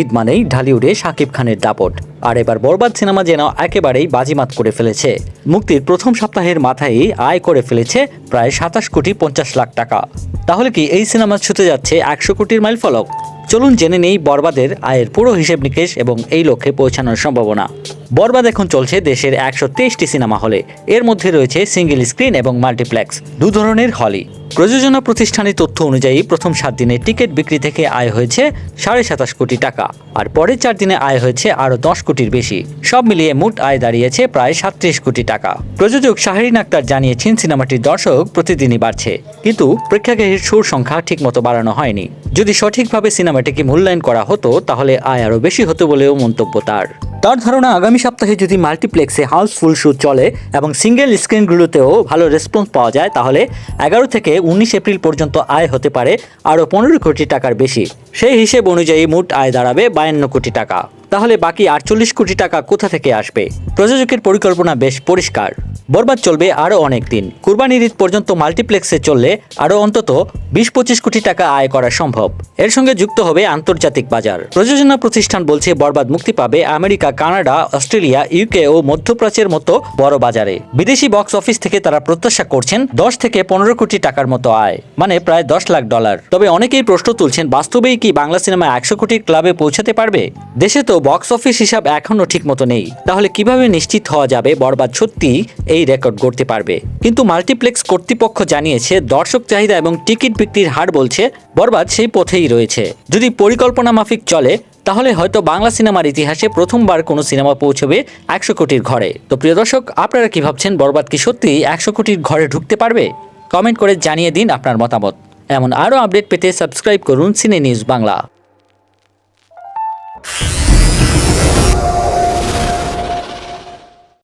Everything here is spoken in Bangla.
ঈদ মানেই ঢালিউডে শাকিব খানের দাপট। আর এবার বরবাদ সিনেমা যেন একেবারেই বাজিমাত করে ফেলেছে। মুক্তির প্রথম সপ্তাহের মাথায় আয় করে ফেলেছে প্রায় সাতাশ কোটি পঞ্চাশ লাখ টাকা। তাহলে কি এই সিনেমা ছুতে যাচ্ছে একশো কোটির মাইল ফলক? চলুন জেনে নেই বরবাদের আয়ের পুরো হিসেব নিকেশ এবং এই লক্ষ্যে পৌঁছানোর সম্ভাবনা। বরবাদ এখন চলছে দেশের একশো তেইশটি সিনেমা হলে। এর মধ্যে রয়েছে সিঙ্গেল স্ক্রিন এবং মাল্টিপ্লেক্স, দু ধরনের হলই। প্রযোজনা প্রতিষ্ঠানের তথ্য অনুযায়ী প্রথম সাত দিনে টিকিট বিক্রি থেকে আয় হয়েছে সাড়ে সাতাশ কোটি টাকা, আর পরের চার দিনে আয় হয়েছে আরও দশ কোটির বেশি। সব মিলিয়ে মোট আয় দাঁড়িয়েছে প্রায় সাতত্রিশ কোটি টাকা। প্রযোজক শাহরিন আক্তার জানিয়েছেন, সিনেমাটির দর্শক প্রতিদিনই বাড়ছে, কিন্তু প্রেক্ষাগৃহের সুর সংখ্যা ঠিকমতো বাড়ানো হয়নি। যদি সঠিকভাবে সিনেমাটিকে মূল্যায়ন করা হতো, তাহলে আয় আরও বেশি হতো বলেও মন্তব্য তার। তার ধারণা, আগামী সপ্তাহে যদি মাল্টিপ্লেক্সে হাউসফুল শো চলে এবং সিঙ্গেল স্ক্রিনগুলোতেও ভালো রেসপন্স পাওয়া যায়, তাহলে এগারো থেকে উনিশ এপ্রিল পর্যন্ত আয় হতে পারে আরও পনেরো কোটি টাকার বেশি। সেই হিসেব অনুযায়ী মোট আয় দাঁড়াবে বায়ান্ন কোটি টাকা। তাহলে বাকি আটচল্লিশ কোটি টাকা কোথা থেকে আসবে? প্রযোজকের পরিকল্পনা বেশ পরিষ্কার। বরবাদ চলবে আরও অনেক দিন। কুরবানির ঈদ পর্যন্ত মাল্টিপ্লেক্সে চললে আরও অন্তত বিশ পঁচিশ কোটি টাকা আয় করা সম্ভব। এর সঙ্গে যুক্ত হবে আন্তর্জাতিক বাজার। প্রযোজনা প্রতিষ্ঠান বলছে বরবাদ মুক্তি পাবে আমেরিকা, কানাডা, অস্ট্রেলিয়া, ইউকে ও মধ্যপ্রাচ্যের মতো বড় বাজারে। বিদেশি বক্স অফিস থেকে তারা প্রত্যাশা করছেন দশ থেকে পনেরো কোটি টাকার মতো আয় মানে প্রায় দশ লাখ ডলার। তবে অনেকেই প্রশ্ন তুলছেন, বাস্তবেই কি বাংলা সিনেমা একশো কোটি ক্লাবে পৌঁছাতে পারবে? দেশে তো বক্স অফিস হিসাব এখনও ঠিক মতো নেই। তাহলে কীভাবে নিশ্চিত হওয়া যাবে বরবাদ সত্যি এই রেকর্ড গড়তে পারবে। কিন্তু মাল্টিপ্লেক্স কর্তৃপক্ষ জানিয়েছে, দর্শক চাহিদা এবং টিকিট বিক্রির হার বলছে, বরবাদ সেই পথেই রয়েছে। যদি পরিকল্পনা মাফিক চলে, তাহলে হয়তো বাংলা সিনেমার ইতিহাসে প্রথমবার কোনো সিনেমা পৌঁছবে একশো কোটির ঘরে। তো প্রিয় দর্শক, আপনারা কি ভাবছেন, বরবাদ কি সত্যি একশো কোটির ঘরে ঢুকতে পারবে? কমেন্ট করে জানিয়ে দিন আপনার মতামত। এমন আরও আপডেট পেতে সাবস্ক্রাইব করুন সিনে নিউজ বাংলা